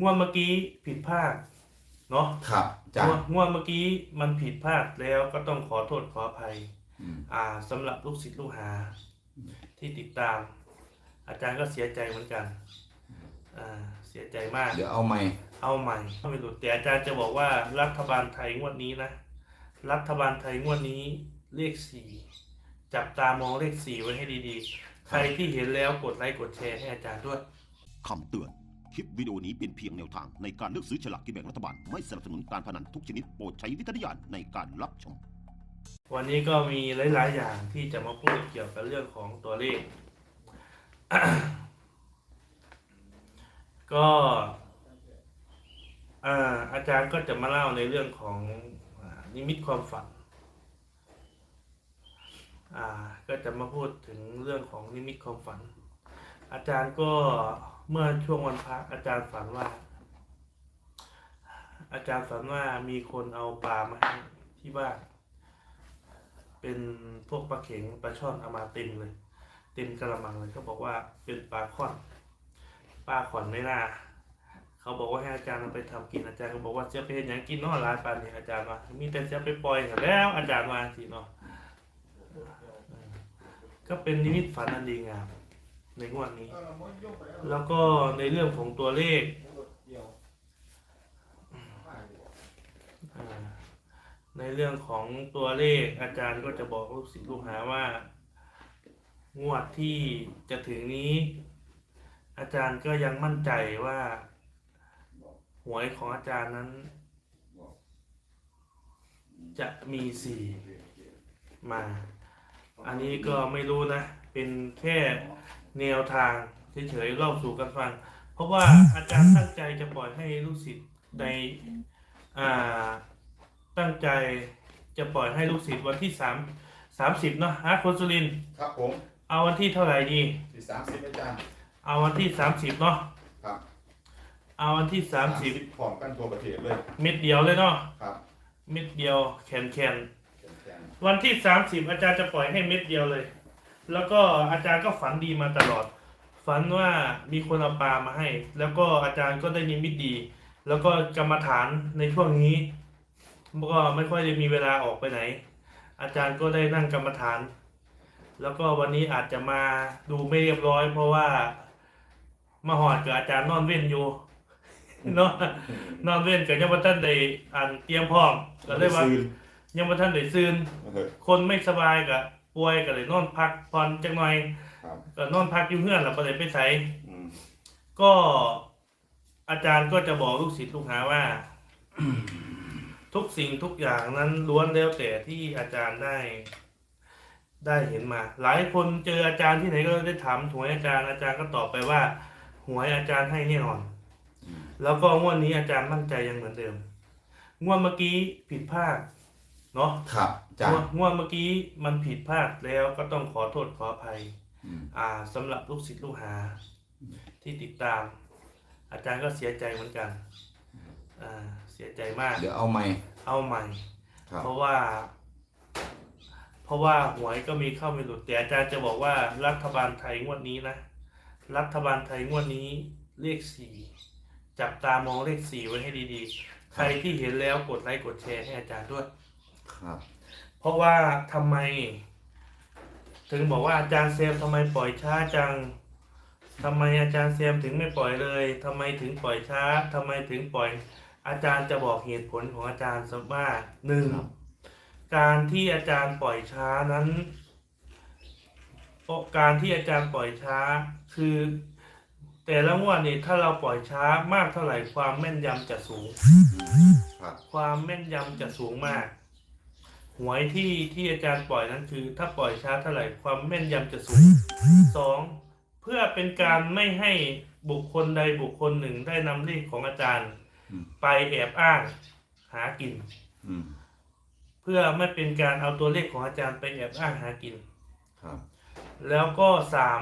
งวดเมื่อกี้ผิดพลาดเนาะครับจ้างวดงวดเมื่อกี้มันผิดพลาดแล้วก็ต้องขอโทษขออภัย อืมอ่าสำหรับลูกศิษย์ลูกหา ที่ติดตาม อาจารย์ก็เสียใจเหมือนกันอ่าเสียใจมาก เดี๋ยวเอาใหม่เอาใหม่ไม่หลุดแต่อาจารย์จะบอกว่ารัฐบาลไทยงวดนี้นะ รัฐบาลไทยงวดนี้เลขสี่จับตามองเลขสี่ไว้ให้ดีๆ ใครที่เห็นแล้วกดไลค์กดแชร์ให้อาจารย์ด้วย คำเตือน คลิปวิดีโอนี้เป็นเพียงแนวทางในการเลือกซื้อฉลากกินแบ่งรัฐบาล ไม่สนับสนุนการพนันทุกชนิดโปรดใช้วิจารณญาณในการรับชม วันนี้ก็มีหลาย ๆ อย่างที่จะมาพูดเกี่ยวกับเรื่องของตัวเลข ก็อาอาจารย์ก็จะมาเล่าในเรื่องของอนิมิตความฝันก็จะมาพูดถึงเรื่องของนิมิตความฝัน อาจารย์ก็ เมื่อช่วงวันพระอาจารย์ฝันว่า อาจารย์ฝันว่ามีคนเอาปลามาให้ที่บ้านเป็นพวกปลาเข็งปลาช่อนเอามาเต็มเลย เต็มกระมังเลยเขาบอกว่าเป็นปลาค่อนปลาขอนไม่น่าเขาบอกว่าให้อาจารย์เอาไปทำกินอาจารย์ก็บอกว่าจะไปเห็นอย่างกินนอร้านปลาเนี่ยอาจารย์ว่ามีแต่จะไปปล่อยแล้ว อาจารย์ว่าสิเนาะก็เป็นนิมิตฝันอันดีงาม ในงวดนี้ แล้วก็ในเรื่องของตัวเลขอ่าในเรื่องของตัวเลขอาจารย์ก็จะบอกลูกศิษย์ลูกหาว่า งวดที่จะถึงนี้ อาจารย์ก็ยังมั่นใจว่าหวยของอาจารย์นั้น จะมีสี่มา อันนี้ก็ไม่รู้นะ เป็นแค่ แนวทางเฉยๆเล่าสู่กันฟัง เพราะว่าอาจารย์ตั้งใจจะปล่อยให้ลูกศิษย์ในอ่าตั้งใจจะปล่อยให้ลูกศิษย์วันที่สามสามสิบเนาะฮะคนสุรินทร์ครับผมเอาวันที่เท่าไหร่ดี ที่สามสิบอาจารย์เอาวันที่สามสิบเนาะครับเอาวันที่สามสิบพร้อมกันตัวประเทศเลยเม็ดเดียวเลยเนาะครับเม็ดเดียวแขนแขนแข็งวันที่สามสิบอาจารย์จะปล่อยให้เม็ดเดียวเลย แล้วก็อาจารย์ก็ฝันดีมาตลอด ฝันว่ามีคนเอาปลามาให้ แล้วก็อาจารย์ก็ได้นิมิตดี แล้วก็กรรมฐานในช่วงนี้ก็ไม่ค่อยได้มีเวลาออกไปไหน อาจารย์ก็ได้นั่งกรรมฐาน แล้วก็วันนี้อาจจะมาดูไม่เรียบร้อย เพราะว่ามาหอดกับอาจารย์นอนเว้นอยู่เนาะนอนเว้นกับยังบ่ท่านได้อ่านเตรียมพร้อมก็เลยว่าซื้อยังบ่ท่านได้ซืนเออคนไม่สบายกับ ป่วยก็เลยนอนพักผ่อนจังหน่อยครับ ก็นอนพักอยู่เฮือนแล้วบ่ได้ไปไสอืมก็อาจารย์ก็จะบอกลูกศิษย์ลูกหาว่า ทุกสิ่งทุกอย่างนั้นล้วนแล้วแต่ที่อาจารย์ได้ ได้เห็นมา หลายคนเจออาจารย์ที่ไหนก็ได้ถามหวยอาจารย์อาจารย์ก็ตอบไปว่าหวยอาจารย์ให้แน่นอนอืมแล้วก็งวดนี้อาจารย์มั่นใจยังเหมือนเดิม งวดเมื่อกี้ผิดพลาด เนาะครับจ้างวดงวดเมื่อกี้มันผิดพลาดแล้วก็ต้องขอโทษขออภัย อืมอ่าสำหรับลูกศิษย์ลูกหา ที่ติดตาม อาจารย์ก็เสียใจเหมือนกันอ่าเสียใจมาก เดี๋ยวเอาใหม่เอาใหม่ ครับ เพราะว่า เพราะว่าหวยก็มีเข้าไม่หลุดแต่อาจารย์จะบอกว่ารัฐบาลไทยงวดนี้นะ รัฐบาลไทยงวดนี้เลขสี่จับตามองเลขสี่ไว้ให้ดีๆ ใครที่เห็นแล้วกดไลค์กดแชร์ให้อาจารย์ด้วย ครับ เพราะว่าทำไม ถึงบอกว่าอาจารย์เซมทำไมปล่อยช้าจังทำไมอาจารย์เซมถึงไม่ปล่อยเลยทำไมถึงปล่อยช้าทำไมถึงปล่อย อาจารย์จะบอกเหตุผลของอาจารย์สักว่าหนึ่งครับ การที่อาจารย์ปล่อยช้านั้นเพราะการที่อาจารย์ปล่อยช้า คือ แต่ละงวดนี่ถ้าเราปล่อยช้ามากเท่าไหร่ความแม่นยำจะสูง ครับ ความแม่นยำจะสูงมาก หวยที่ที่อาจารย์ปล่อยนั้นคือ ถ้าปล่อยช้าเท่าไหร่ความแม่นยำจะสูงสองเพื่อเป็นการไม่ให้บุคคลใดบุคคลหนึ่งได้นำเลขของอาจารย์อืมไปแอบอ้างหากินอืมเพื่อไม่เป็นการเอาตัวเลขของอาจารย์ไปแอบอ้างหากินครับแล้วก็สาม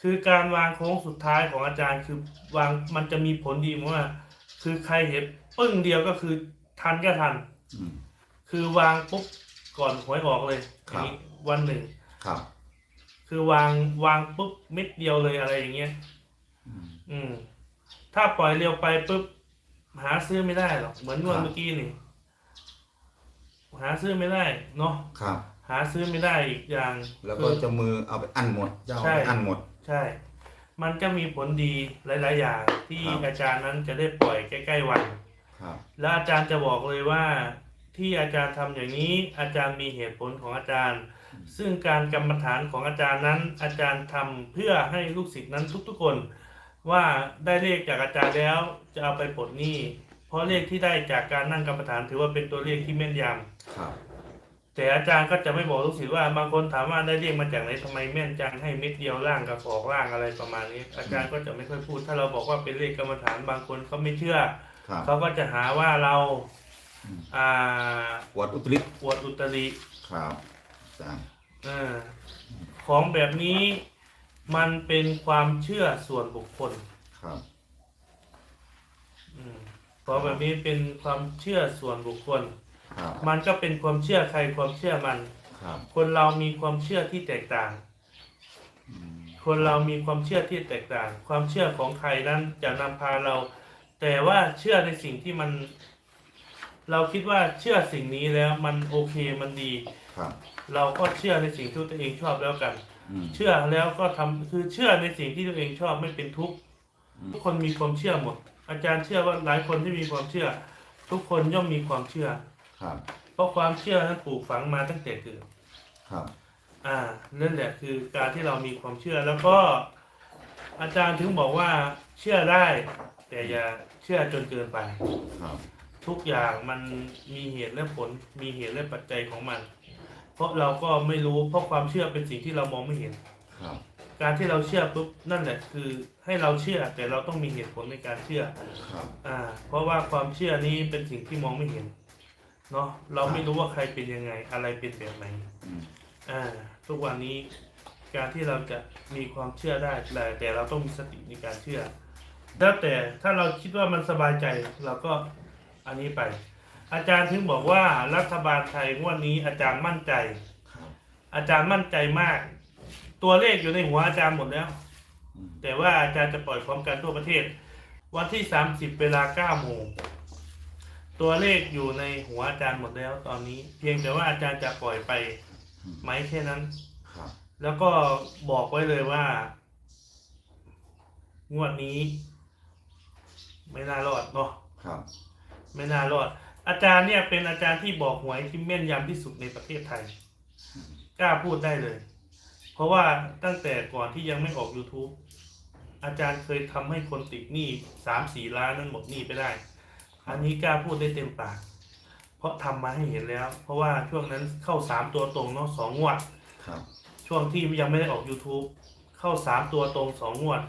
คือการวางโค้งสุดท้ายของอาจารย์คือวางมันจะมีผลดีมากคือใครเห็นปึ้งเดียวก็คือทันก็ทันอืม คือวางปุ๊บก่อนหวยออกเลยครับ อย่างนี้วันหนึ่ง ครับคือวางวางปุ๊บเม็ดเดียวเลยอะไรอย่างเงี้ย อืม อืม ถ้าปล่อยเร็วไปปุ๊บหาซื้อไม่ได้หรอกเหมือนงวดครับ เมื่อกี้นี่ หาซื้อไม่ได้เนาะครับ หาซื้อไม่ได้อีกอย่างแล้วก็คือเจะมือเอาไปอั้นหมดเจ้าเอาใช่ ไปอั้นหมด ใช่ มันก็มีผลดีหลาย ๆ อย่างที่ครับ อาจารย์นั้นจะได้ปล่อยใกล้ ๆ วัน ครับ แล้วอาจารย์จะบอกเลยว่า ที่อาจารย์ทำอย่างนี้ อาจารย์มีเหตุผลของอาจารย์ ซึ่งการกรรมฐานของอาจารย์นั้น อาจารย์ทำเพื่อให้ลูกศิษย์นั้นทุกๆคน ว่าได้เลขจากอาจารย์แล้วจะเอาไปปลดหนี้เพราะเลขที่ได้จากการนั่งกรรมฐานถือว่าเป็นตัวเลขที่แม่นยำครับแต่อาจารย์ก็จะไม่บอกลูกศิษย์ว่าบางคนถามว่าได้เรียกมาจากไหนทำไมแม่นจังให้เม็ดเดียวล่างกับออกล่างอะไรประมาณนี้ อาจารย์ก็จะไม่ค่อยพูด ถ้าเราบอกว่าเป็นเลขกรรมฐานบางคนเขาไม่เชื่อครับเขาก็จะหาว่าเรา อืมอ่าปวดอุตริอวดอุตริครับอาจารย์เออของแบบนี้มันเป็นความเชื่อส่วนบุคคลครับอืมของแบบนี้เป็นความเชื่อส่วนบุคคล ครับมันก็เป็นความเชื่อใครความเชื่อมัน ครับคนเรามีความเชื่อที่แตกต่าง อืมคนเรามีความเชื่อที่แตกต่าง ความเชื่อของใครนั้นจะนำพาเรา แต่ว่าเชื่อในสิ่งที่มัน เราคิดว่าเชื่อสิ่งนี้แล้วมันโอเคมันดี ครับ เราก็เชื่อในสิ่งที่ตัวเองชอบแล้วกัน อืม เชื่อแล้วก็ทำคือเชื่อในสิ่งที่ตัวเองชอบไม่เป็นทุกข์อืมทุกคนมีความเชื่อหมด อาจารย์เชื่อว่าหลายคนที่มีความเชื่อ ทุกคนย่อมมีความเชื่อ ครับ เพราะความเชื่อนั้นปลูกฝังมาตั้งแต่เกิด ครับ อ่านั่นแหละคือการที่เรามีความเชื่อแล้วก็อาจารย์ถึงบอกว่าเชื่อได้ แต่อย่าเชื่อจนเกินไป ครับ ทุกอย่างมันมีเหตุและผลมีเหตุและปัจจัยของมัน เพราะเราก็ไม่รู้เพราะความเชื่อเป็นสิ่งที่เรามองไม่เห็น ครับ การที่เราเชื่อปุ๊บนั่นแหละคือให้เราเชื่อแต่เราต้องมีเหตุผลในการเชื่อ ครับ อ่า เพราะว่าความเชื่อนี้เป็นสิ่งที่มองไม่เห็นเนาะเราไม่รู้ว่าใครเป็นยังไง อะไรเป็นแบบไหนอืม อ่าทุกวันนี้การที่เราจะมีความเชื่อได้แต่แต่เราต้องมีสติในการเชื่อแล้วแต่ถ้าเราคิดว่ามันสบายใจเราก็ อันนี้ไป อาจารย์ถึงบอกว่ารัฐบาลไทยงวดนี้อาจารย์มั่นใจครับอาจารย์มั่นใจมาก ตัวเลขอยู่ในหัวอาจารย์หมดแล้วอืมแต่ว่าอาจารย์จะปล่อยพร้อมกันทั่วประเทศ วันที่ 30 เวลา9โมงตัวเลขอยู่ในหัวอาจารย์หมดแล้วตอนนี้ เพียงแต่ว่าอาจารย์จะปล่อยไปไหมแค่นั้นครับแล้วก็บอกไว้เลยว่า งวดนี้ ไม่น่ารอดเนาะครับ ไม่น่ารอด อาจารย์เนี่ยเป็นอาจารย์ที่บอกหวยที่แม่นยำที่สุดในประเทศไทย กล้าพูดได้เลย เพราะว่าตั้งแต่ก่อนที่ยังไม่ออก YouTube อาจารย์เคยทำให้คนติดหนี้สามสี่ล้านนั้นหมดหนี้ไปได้ อันนี้กล้าพูดได้เต็มปาก เพราะทำมาให้เห็นแล้ว เพราะว่าช่วงนั้นเข้าสามตัวตรงเนาะสองงวด ครับ ช่วงที่ยังไม่ได้ออก YouTube เข้าสามตัวตรงสองงวด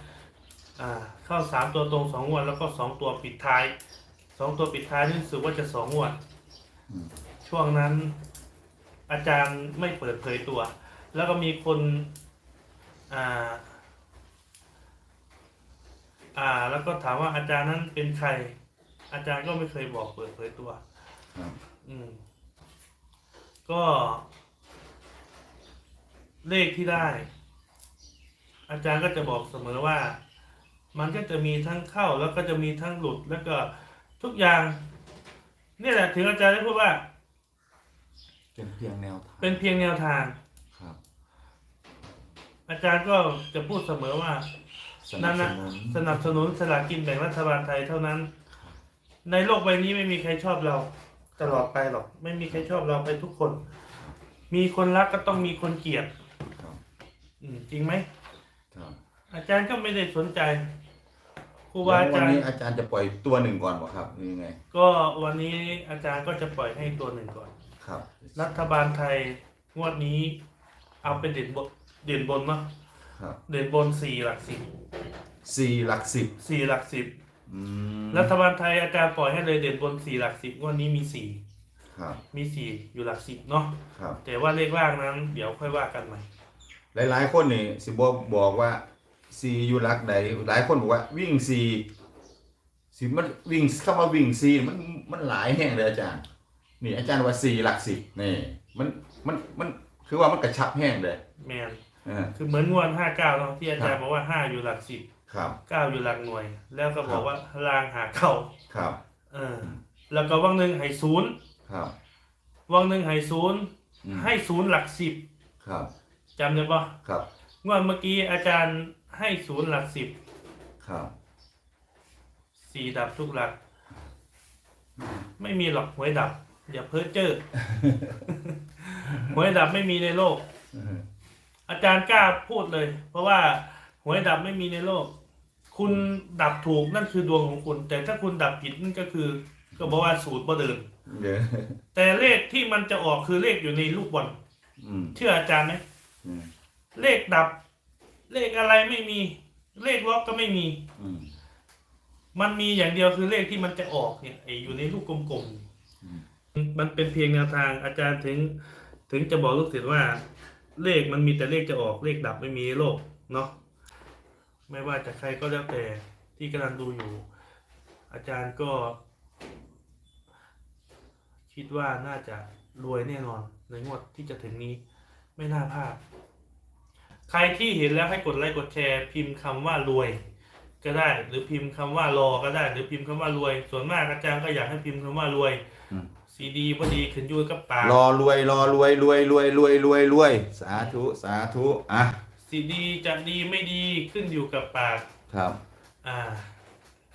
อ่า เข้าสามตัวตรงสองงวดแล้วก็สองตัวปิดท้าย สองตัวปิดท้ายนี่รู้สึกว่าจะสองงวด อืม ช่วงนั้น อาจารย์ไม่เปิดเผยตัว แล้วก็มีคนอ่า อ่า แล้วก็ถามว่าอาจารย์นั้นเป็นใคร อาจารย์ก็ไม่เคยบอกเปิดเผยตัว ครับอืม ก็ เลขที่ได้ อาจารย์ก็จะบอกเสมอว่า มันก็จะมีทั้งเข้าแล้วก็จะมีทั้งหลุด แล้วก็ ทุกอย่างนี่แหละถึงอาจารย์ได้พูดว่า เป็นเพียงแนวทางเป็นเพียงแนวทาง ครับอาจารย์ก็จะพูดเสมอว่าสนันั่บนสนะนุนสนับสนุนสลากกินแบ่งรัฐบาลไทยเท่านั้น ในโลกใบนี้ไม่มีใครชอบเรา ตลอดไปหรอก ไม่มีใครชอบเราไปทุกคน มีคนรักก็ต้องมีคนเกลียดครับอืมจริงไหมครับอาจารย์ก็ไม่ได้สนใจค รูแล้บาวอาวันจารย์นี้อาจารย์จะปล่อยตัวหนึ่งก่อนบ่ครับหรือยังไง ก็วันนี้อาจารย์ก็จะปล่อยให้ตัวหนึ่งก่อน ครับรัฐบาลไทยงวดนี้ เอาเป็นเด่นบนเด่นบนเนาะครับเด่นบนสี่หลักสิบสี่หลักสิบสี่หลักสิบอืมรัฐบาลไทยอาจารย์ปล่อยให้เลยเด่นบนสี่หลักสิบงวดนี้มีสี่ครับมีสี่อยู่หลักสิบเนาะครับ แต่ว่าเลขล่างนั้น เดี๋ยวค่อยว่ากันใหม่หลายๆ คนนี่สิบอกบอกว่า ซีอยู่หลักใดหลายคนบอกว่า วิ่งซีสิมันวิ่งเข้ามาวิ่งซีมันมันหลายแห่งเลยอาจารย์ นี่ อาจารย์ว่าซีหลักสิบนี่ มันมันมันคือว่ามันกระชับแห้งเลยแมนอ่า คือเหมือนงวดห้าเก้าเนาะที่อาจารย์บอกว่าห้าอยู่หลักสิบครับเก้าอยู่หลักหน่วย แล้วก็บอกว่าลางหาเก้าครับ เออ แล้วก็วังหนึ่งให้ศูนย์ครับวังหนึ่งให้ศูนย์อืมให้ศูนย์หลักสิบครับจำได้ปะครับ งวดเมื่อกี้อาจารย์ ให้ศูนย์หลักสิบครับสี่ดับทุกหลัก ไม่มีหรอกหวยดับ อย่าเพ้อเจ้อหวยดับไม่มีในโลก อาจารย์กล้าพูดเลย เพราะว่าหวยดับไม่มีในโลก คุณดับถูกนั่นคือดวงของคุณ แต่ถ้าคุณดับผิดนั่นก็คือ ก็บอกว่าสูตรบ่เดินเดี๋ยวแต่เลขที่มันจะออกคือเลขอยู่ในลูกบอลอืมเชื่ออาจารย์ไหมอืมเลขดับ เลขอะไรไม่มี เลขล็อกก็ไม่มี อืม มันมีอย่างเดียวคือเลขที่มันจะออกเนี่ยไอ้อยู่ในลูกกลมอืม ๆ มันเป็นเพียงแนวทางอาจารย์ถึง ถึงจะบอกลูกศิษย์ว่า เลขมันมีแต่เลขจะออกเลขดับไม่มีในโลกเนาะไม่ว่าจะใครก็แล้วแต่ที่กำลังดูอยู่ อาจารย์ก็ คิดว่าน่าจะรวยแน่นอนในงวดที่จะถึงนี้ ไม่น่าพลาด ใครที่เห็นแล้วให้กดไลค์กดแชร์ พิมพ์คำว่ารวย ก็ได้ หรือพิมพ์คำว่ารอก็ได้ หรือพิมพ์คำว่ารวย ส่วนมากอาจารย์ก็อยากให้พิมพ์คำว่ารวยอืมซีดีพอดีขึ้นอยูกับปากรอรวยรอรวยรวยรวยรวยรวยรวยสาธุสาธุอะซีดีจะดีไม่ดีขึ้นอยู่กับปากครับ อ่า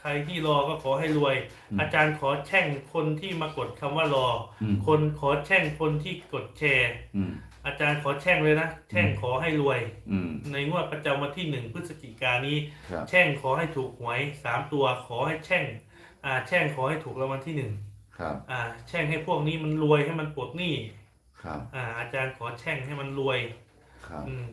ใครที่รอก็ขอให้รวย อืมอาจารย์ขอแช่งคนที่มากดคำว่ารอออืมคนขอแช่งคนที่กดแชร์ อืม อาจารย์ขอแช่งเลยนะ แช่งขอให้รวย อืมในงวดประจำวันที่หนึ่งพฤศจิกายนนี้ ครับ แช่งขอให้ถูกหวยสามตัวขอให้แช่งอ่าแช่งขอให้ถูกรางวัลที่หนึ่งครับอ่าแช่งให้พวกนี้มันรวยให้มันปลดหนี้ครับอ่าอาจารย์ขอแช่งให้มันรวยครับ อืม